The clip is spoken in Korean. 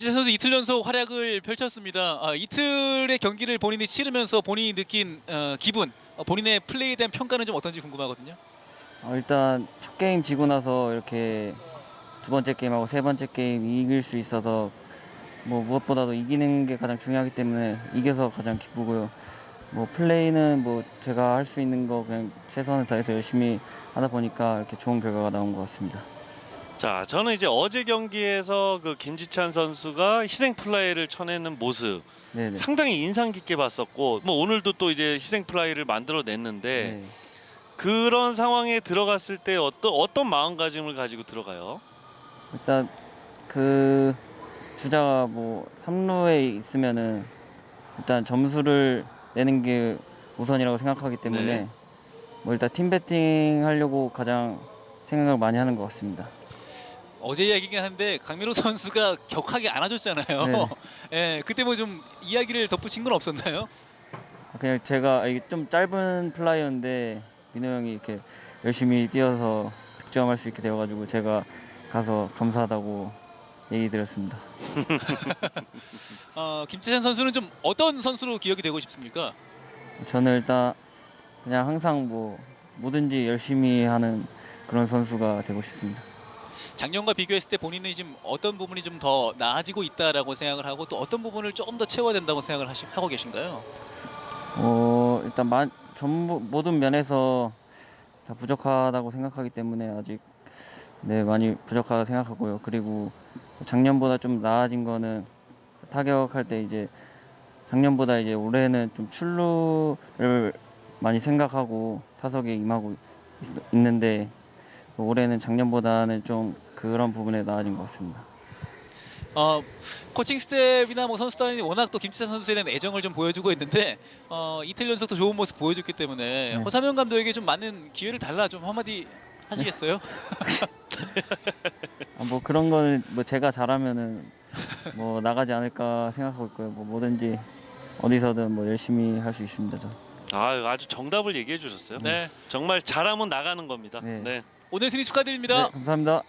이재 선수 이틀 연속 활약을 펼쳤습니다. 아, 이틀의 경기를 본인이 치르면서 본인이 느낀 어, 기분, 어, 본인의 플레이에 대한 평가는 좀 어떤지 궁금하거든요. 어, 일단 첫 게임 지고 나서 이렇게 두 번째 게임하고 세 번째 게임 이길 수 있어서 뭐 무엇보다도 이기는 게 가장 중요하기 때문에 이겨서 가장 기쁘고요. 뭐 플레이는 뭐 제가 할 수 있는 거 그냥 최선을 다해서 열심히 하다 보니까 이렇게 좋은 결과가 나온 것 같습니다. 자, 저는 이제 어제 경기에서 그 김지찬 선수가 희생 플라이를 쳐내는 모습 네네. 상당히 인상 깊게 봤었고 뭐 오늘도 또 이제 희생 플라이를 만들어 냈는데 네. 그런 상황에 들어갔을 때 어떤 어떤 마음가짐을 가지고 들어가요? 일단 그 주자가 뭐 3루에 있으면은 일단 점수를 내는 게 우선이라고 생각하기 때문에 네. 뭐 일단 팀 배팅 하려고 가장 생각을 많이 하는 것 같습니다. 어제 이야기긴 한데 강민호 선수가 격하게 안아줬잖아요. 네. 예, 그때 뭐 좀 이야기를 덧붙인 건 없었나요? 그냥 제가 이게 좀 짧은 플라이였는데 민호 형이 이렇게 열심히 뛰어서 득점할 수 있게 되어가지고 제가 가서 감사하다고 얘기 드렸습니다. 어, 김태찬 선수는 좀 어떤 선수로 기억이 되고 싶습니까? 저는 일단 그냥 항상 뭐 뭐든지 열심히 하는 그런 선수가 되고 싶습니다. 작년과 비교했을 때 본인은 지금 어떤 부분이 좀 더 나아지고 있다라고 생각을 하고 또 어떤 부분을 조금 더 채워야 된다고 생각을 하시, 하고 계신가요? 어 일단 만, 전부 모든 면에서 다 부족하다고 생각하기 때문에 아직 네 많이 부족하다 생각하고요. 그리고 작년보다 좀 나아진 거는 타격할 때 이제 작년보다 이제 올해는 좀 출루를 많이 생각하고 타석에 임하고 있, 는데 올해는 작년보다는 좀 그런 부분에 나아진 것 같습니다. 어, 코칭 스텝이나 뭐 선수단이 워낙 또 김치찬 선수에 대한 애정을 좀 보여주고 있는데 어, 이틀 연속 또 좋은 모습 보여줬기 때문에 네. 허사명 감독에게 좀 많은 기회를 달라 좀 한마디 하시겠어요? 아, 뭐 그런 거는 뭐 제가 잘하면은 뭐 나가지 않을까 생각하고 있고요. 뭐 뭐든지 어디서든 뭐 열심히 할 수 있습니다. 저. 아, 아주 정답을 얘기해 주셨어요. 네. 정말 잘하면 나가는 겁니다. 네. 네. 오늘 승리 축하드립니다. 네, 감사합니다.